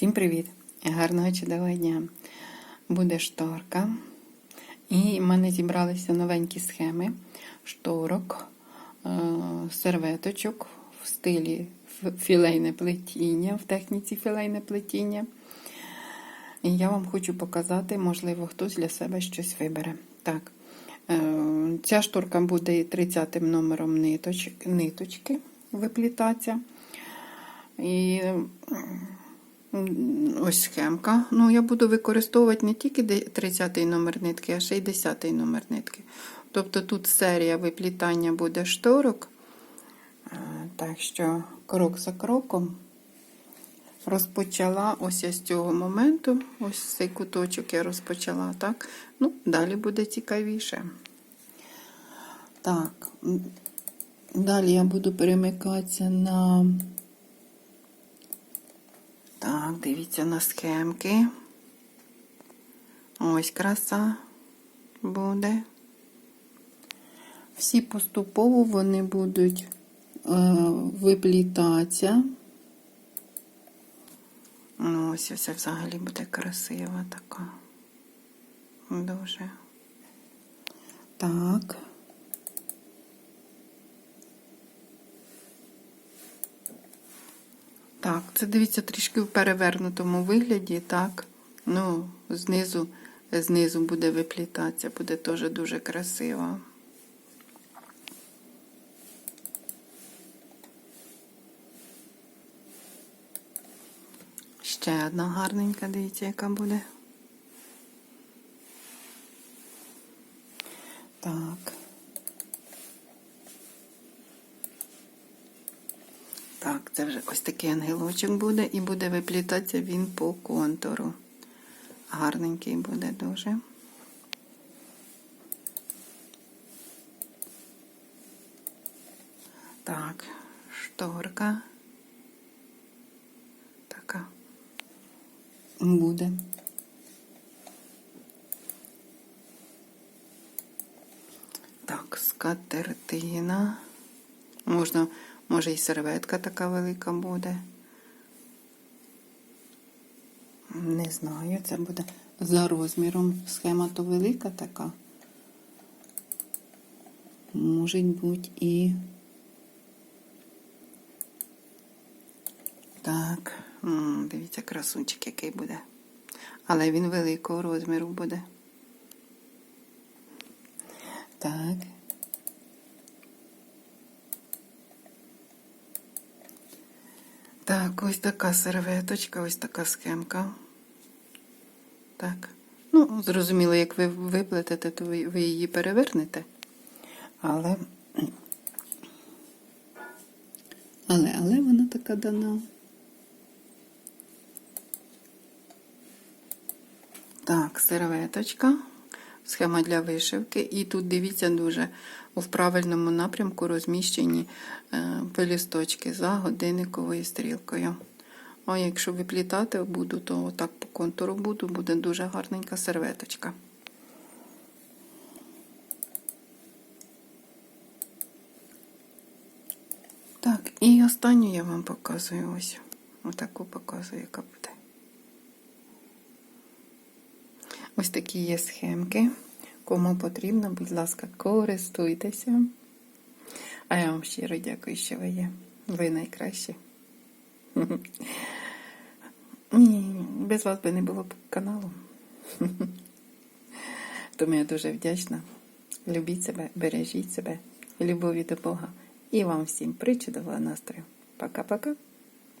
Всім привіт! Гарного чудового дня! Буде шторка. І в мене зібралися новенькі схеми шторок, е, серветочок в стилі філейне плетіння, в техніці філейне плетіння. І я вам хочу показати, можливо, хтось для себе щось вибере. Так, е, ця шторка буде 30 номером ниточ, ниточки виплітатися. І ось схемка. Ну, я буду використовувати не тільки де- 30 номер нитки, а ще й 10 номер нитки. Тобто тут серія виплітання буде шторок. Е, Так що крок за кроком розпочала ось з цього моменту. Ось цей куточок я розпочала, так? Ну, далі буде цікавіше. Так, далі я буду перемикатися на. Так, дивіться на схемки. Ось краса буде. Всі поступово вони будуть е, виплітатися. Ну, ось ось взагалі буде красива така. Дуже. Так. Так, це дивіться трішки в перевернутому вигляді, так. Ну, знизу, знизу буде виплітатися, буде теж дуже красиво. Ще одна гарненька, дивіться, яка буде. Так. Так, це вже ось такий ангелочок буде, і буде виплітатися він по контуру. Гарненький буде дуже. Так, шторка. Така буде. Так, скатертина. Можна, може, і серветка така велика буде. Не знаю, це буде за розміром. Схема то велика така. Може бути і. Так, дивіться, красунчик який буде. Але він великого розміру буде. Так. Так, ось така серветочка, ось така схемка. Так. Ну, зрозуміло, як ви виплетете, то ви, її перевернете. Але. Але, але вона така дана. Так, серветочка, схема для вишивки. І тут дивіться дуже в правильному напрямку розміщені е, пелісточки за годинниковою стрілкою. А якщо виплітати буду, то отак по контуру буду, буде дуже гарненька серветочка. Так, і останню я вам показую ось. Отаку показую, яка буде. Ось такі є схемки. Кому потрібно, будь ласка, користуйтеся. А я вам щиро дякую, що ви є. Ви найкращі. Без вас би не було б каналу. Тому я дуже вдячна. Любіть себе, бережіть себе, любові до Бога. І вам всім причудового настрою. Пока-пока.